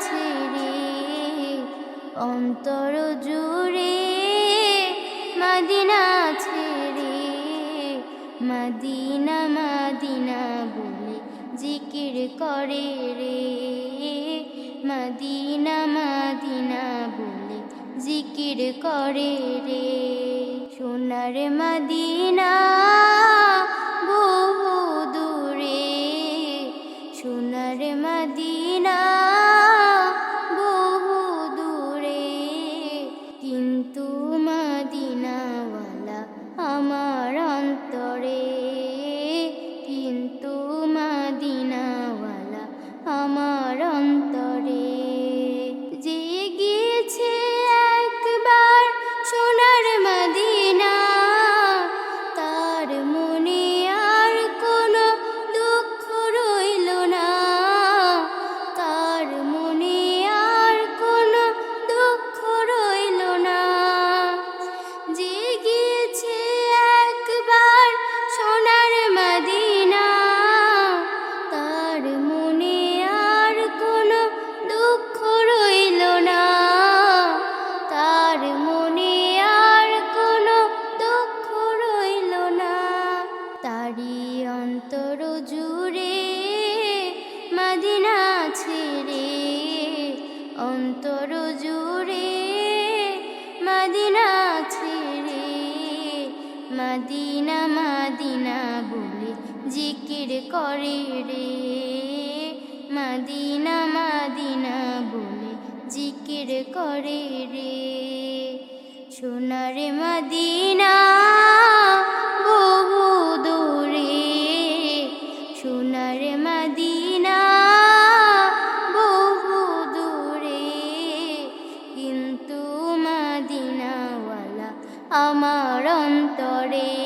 Medina ছেড়ে অন্তর জুড়ে মদিনা ছেড়ে মদিনা মদিনা বলে জিকির করে রে। মদিনা মদিনা বলে জিকির করে রে। সোনার মদিনা অন্তর জুড়ে মদিনা ছেড়ে অন্তর জুড়ে মদিনা ছেড়ে মদিনা মদিনা বলে জিকির করে রে। মদিনা মদিনা বলে জিকির করে রে। সোনার মদিনা অন্তরে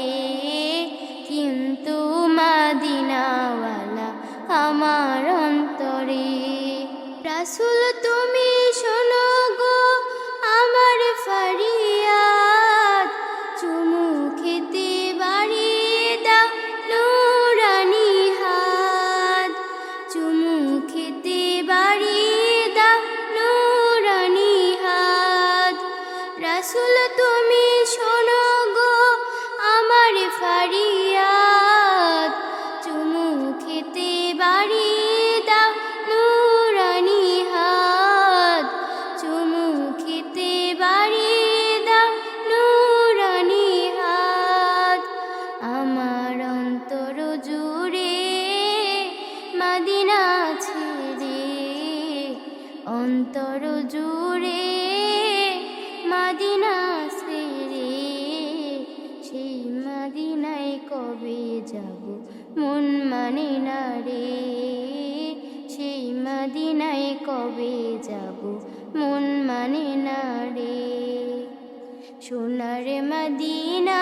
কবে যাব? মন মানে না রে। সেই মদিনায় কবে যাব? মন মানে না রে। সোনার মদিনা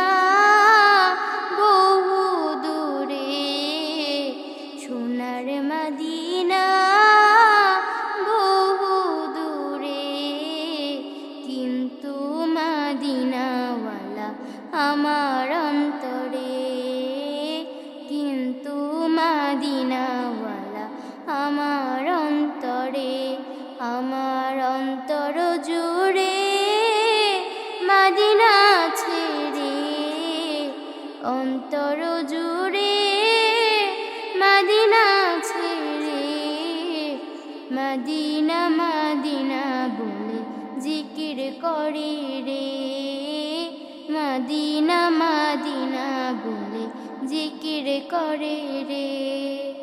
বহু দূরে। সোনার মদিনা বহু দূরে। কিন্তু মদিনাওয়ালা আমার অন্তরে মদিনাওয়ালা আমার অন্তরে, আমার অন্তর জুড়ে মদিনা ছেড়ে, অন্তর জুড়ে মাদিনা ছেড়ে। মাদিনা মাদিনা বলে জিকির করি রে। মাদিনা, মদিনা করে রে।